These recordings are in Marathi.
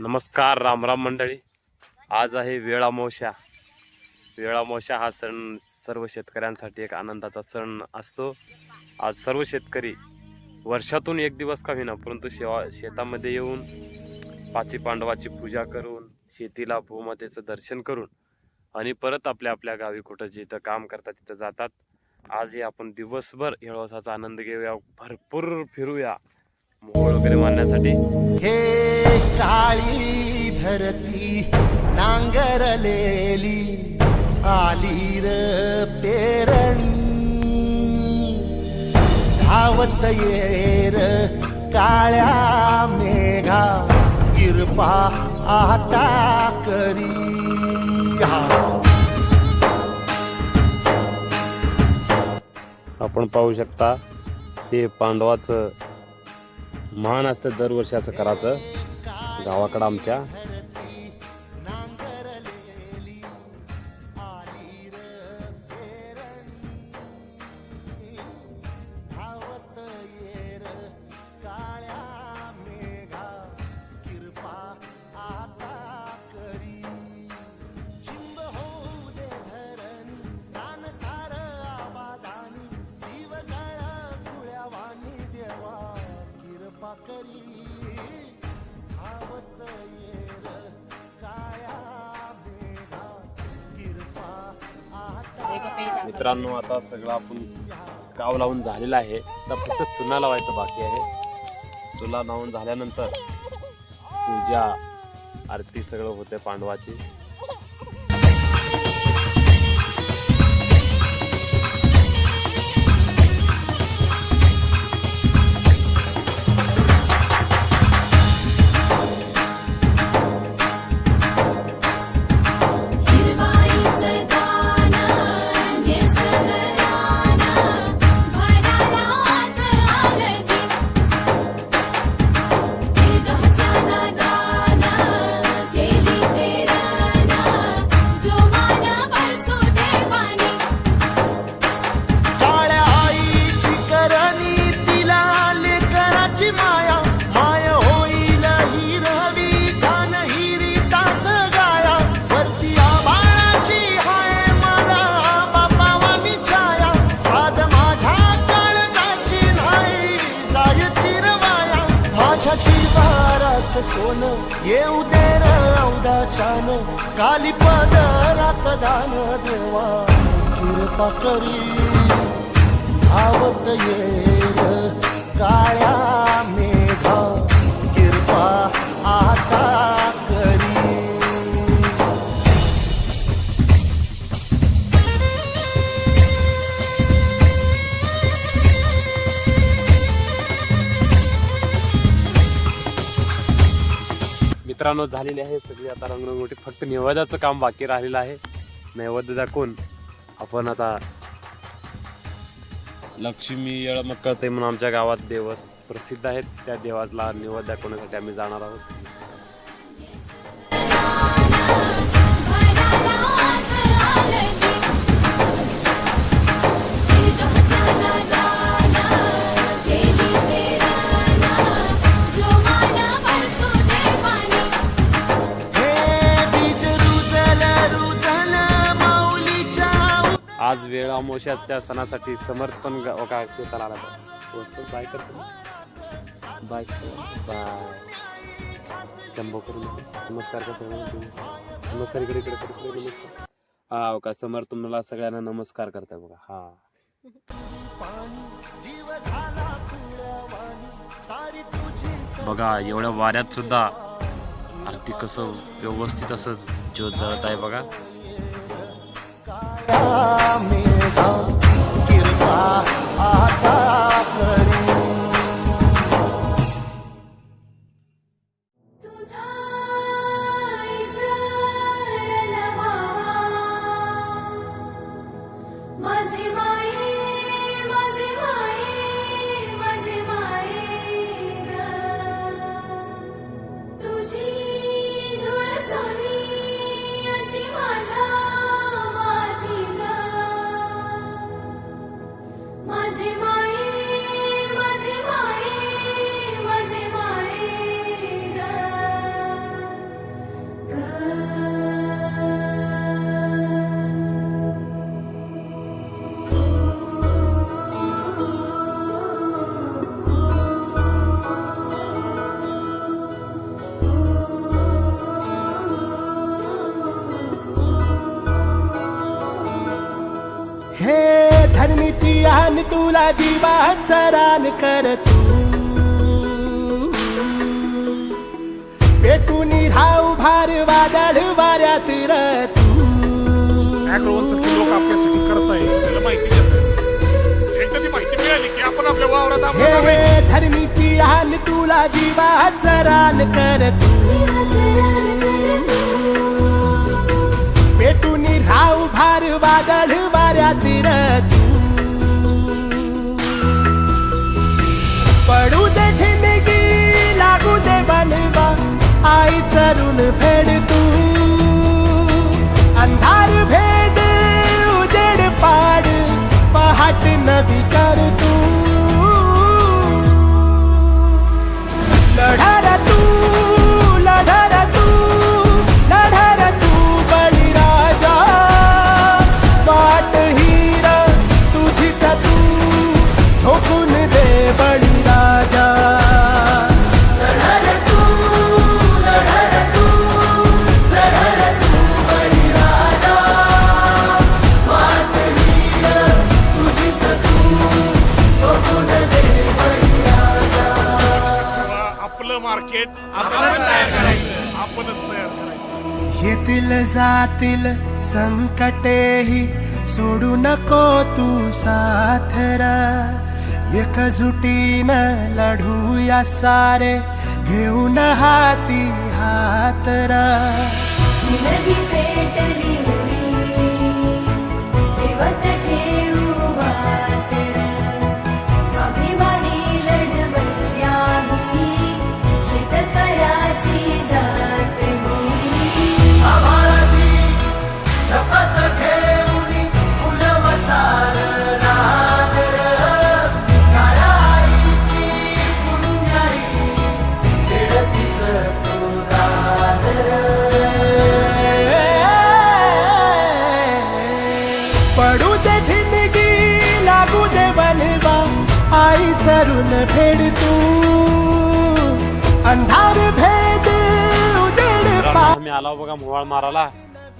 नमस्कार राम राम मंडळी. आज आहे वेळामोशा वेळामोशा हा सण सर्व शेतकऱ्यांसाठी एक आनंदाचा सण असतो. आज सर्व शेतकरी वर्षातून एक दिवस का होईना परंतु शेवा शेतामध्ये येऊन पाची पांडवाची पूजा करून शेतीला भूमातेचं दर्शन करून आणि परत आपल्या आपल्या गावी कुठं जिथं काम करतात तिथं जातात. आजही आपण दिवसभर येळवसाचा आनंद घेऊया. भरपूर फिरूया. मोहोळ वगैरे मारण्यासाठी. हे काळी धरती नांगरलेली आली र पेरणी. धावत येर काळ्या मेघा किरपा आता करी. हा. आपण पाहू शकता ते पांडवाचं महान असतं दरवर्षी असं करायचं. गावाकडं आमच्या. मित्रांनो आता सगळं आपण काव लावून झालेलं आहे. तर फक्त चुना लावायचं बाकी आहे. चुला लावून झाल्यानंतर पूजा आरती सगळं होते पांडवाची. सोन येऊ दे र छान. काली पदरात दान देवा कृपा करी. धावत ये काळ्या मे मित्रांनो झालेली आहे सगळी. आता रंगरंगोटी फक्त नैवेद्याचं काम बाकी राहिलेलं आहे. नैवेद्य दाखवून आपण आता लक्ष्मी येळ मक्कळते म्हणून आमच्या गावात देवस्थ प्रसिद्ध आहेत. त्या देवाला निवड दाखवण्यासाठी आम्ही जाणार आहोत. आज वेळ अमावस्याच त्या सणासाठी समर्पण ग- काय शेताला आला होता. बाय करतो बाय. बाय. शंभो करून नमस्कार का सगळ्यांना? नमस्कार इकडे इकडे इकडे इकडे नमस्कार. हा हो का? समर तुम्हाला सगळ्यांना नमस्कार करताय बघा. हा. बघा एवढ्या वाऱ्यात सुद्धा आरती कसं व्यवस्थित असं ज्योत जळत आहे बघा. काळ्या मेघा तुला जीवाचा रान कर तू पेटून राहू भार वादळ वाऱ्यात र तू अॅग्रोवनसारखे लोक आपल्यासाठी करत आहे त्याला माहिती देत एकदा ती माहिती मिळाली की आपण आपल्या वावरात हे आपल्या धरणीची आण तुला जीवाचा रान कर तू जीवाचं रान कर तू. पेटून राहू भार वादळ वाऱ्यात र जातील संकटेही सोडू नको तू साथरा एकजुटीनं लढूया सारे घेऊन हाती हातरा नदी पेटली चरून फेड तू. अंधार भेद उजेड पा मी आलो बघा मोवाळ मारायला.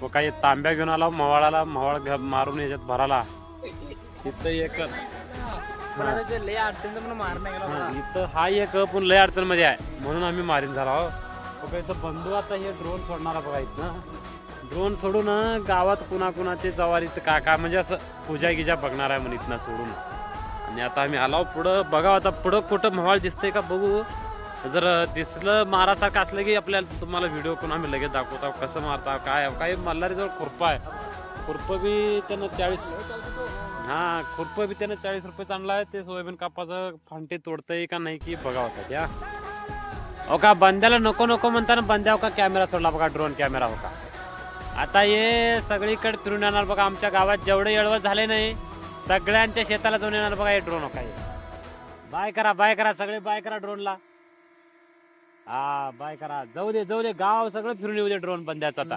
मग काही तांब्या घेऊन आला मवाळाला मवाळ घ- मारून याच्यात भराला इथं एक लय अडचण पण मारणं गेला हा, इथं हा एक पण लय अडचणमध्ये आहे. म्हणून आम्ही मारीन झाला हो बघा इथं बंधू आता हे ड्रोन सोडणार बघा इथं. ड्रोन सोडून गावात कुणाकुणाचे जवारीत का काय म्हणजे असं पूजा गिजा बघणार आहे म्हणून इथनं सोडून. आणि आता आम्ही आलो पुढं. बघा आता पुढं कुठं म्हवाळ दिसतंय का बघू. जर दिसलं मारासारखं असलं की आपल्याला तुम्हाला व्हिडिओ करून आम्ही लगेच दाखवतो. कसं मारता काय काही मल्हारीजवळ खुरपा आहे. खुरपं बी त्यानं चाळीस हां खुरपं बी त्यानं चाळीस रुपये आणला आहे. ते सोयाबीन कापाचं फांटे तोडतंय का नाही की बघा होता त्या. हो का बंद्याला नको नको म्हणताना बंद्या हो का कॅमेरा सोडला बघा ड्रोन कॅमेरा हो का. आता हे सगळीकडे फिरून येणार बघा आमच्या गावात जेवढे येळवत झाले नाही सगळ्यांच्या शेताला जाऊन येणार बघा हे ड्रोन काय बाय करा बाय करा सगळे बाय करा ड्रोनला हा बाय करा. जाऊ दे जाऊ दे गाव सगळं फिरून येऊ दे ड्रोन बंद्याचा आता.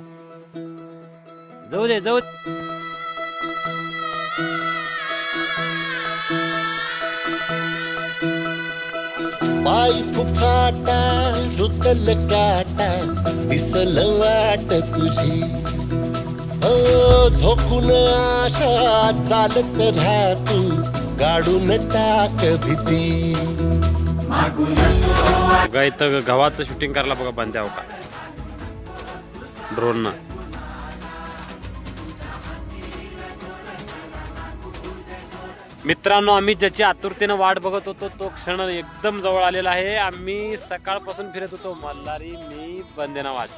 जाऊ दे जाऊ दे. पाय फुफाटा रुतल काटा दिसल वाट तुझी. झोकून आशा चालत राहा तू गाडून टाक भीती. बघा इथं गव्हाचं शूटिंग करायला बघा बंद्या हो का ड्रोन न. मित्रांनो आम्ही ज्याची आतुरतेनं वाट बघत होतो तो क्षण एकदम जवळ आलेला आहे. आम्ही सकाळपासून फिरत होतो. मल्हारी मी बंदेना वाट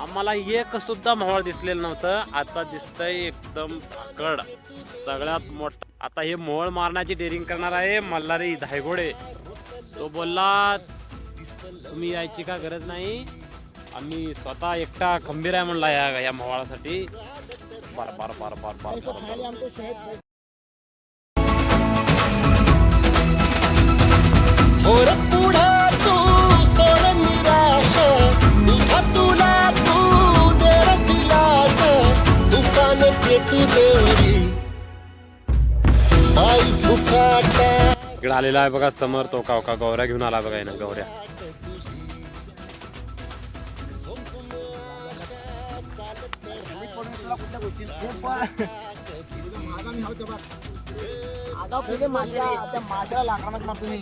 आम्हाला एक सुद्धा माहोळ दिसलेलं नव्हतं. आता दिसतंय एकदम आकड. सगळ्यात मोठा. आता हे मोळ मारण्याची डेअरिंग करणार आहे मल्हारी धायगोडे. तो बोलला तुम्ही यायची का गरज नाही? आम्ही स्वतः एकटा खंबीर आहे म्हणला या या मोहळासाठी. बार बार बार बार बार बार, इकडे आलेला आहे बघा समोर तो का गौऱ्या घेऊन आला बघा ना गौऱ्या. माशाला लाकडानं मारतो मी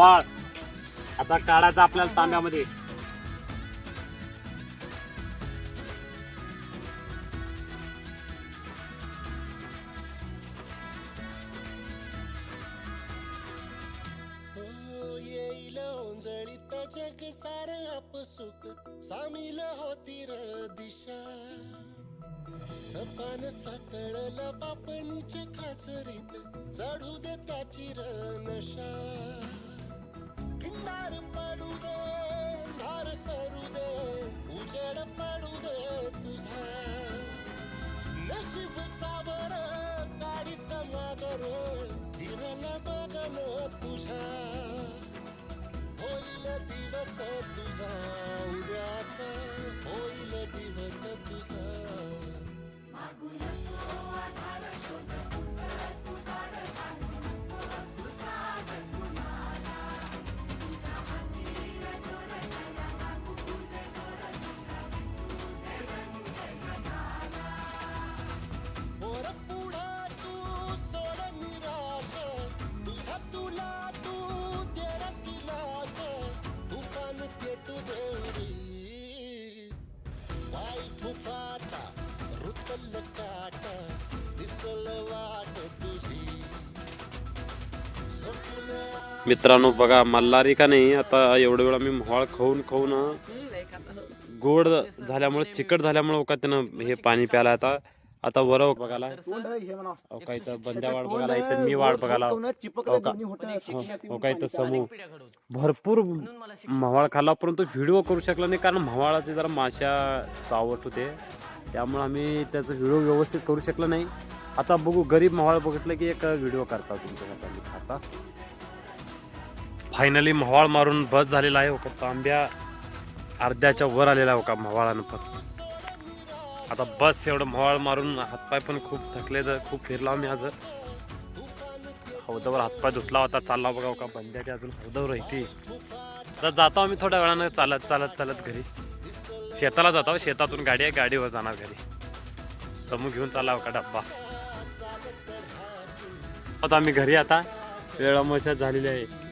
हा. आता काढायचं आपल्याला तांब्यामध्ये जग सार अपसुक सामील होती र दिशा सपान साकळला बापणीच्या खाचरीत चढू दे त्याची र नशा किनार पडू दे धार सरू दे उजेड पडू दे तुझा. नशीब सावर गाडीत मागर फिरल बघन तुझा. होईल दिवस तुझा उद्याचा होईल दिवस मित्रांनो बघा मल्हारी का नाही आता एवढ्या वेळा मी मोहाळ खाऊन खाऊन गोड झाल्यामुळे चिकट झाल्यामुळे का त्यानं हे पाणी प्यायला आता आता वर बघायला. काय तर बंद्या वाट बघायला इथं मी वाट बघायला हो का हो, हो काय तर समूह भरपूर म्हावाळ खाल्ला परंतु व्हिडिओ करू शकला नाही कारण म्हावाळाचे जरा माश्या चावट होते. त्यामुळे आम्ही त्याचा व्हिडिओ व्यवस्थित करू शकलो नाही. आता बघू गरीब म्हावाळ बघितलं की एक व्हिडिओ करता आम्ही खासा फायनली म्हावाळ मारून बस झालेला आहे. फक्त तांब्या अर्ध्याच्या वर आलेला आहे. का म्हावाळानं फक्त आता बस एवढं म्हावाळ मारून हातपाय पण खूप थकले तर खूप फिरला आम्ही आज. हौदावर हातपाय धुतला होता. चालला बघा का बंद्याची अजून हौदावर येते तर जातो आम्ही थोड्या वेळानं चालत चालत चालत घरी. शेताला जातो शेतातून गाडी आहे गाडीवर जाणार घरी. समूह घेऊन चालला का डब्बा. आता आम्ही घरी आता. वेळा मशात झालेली आहे.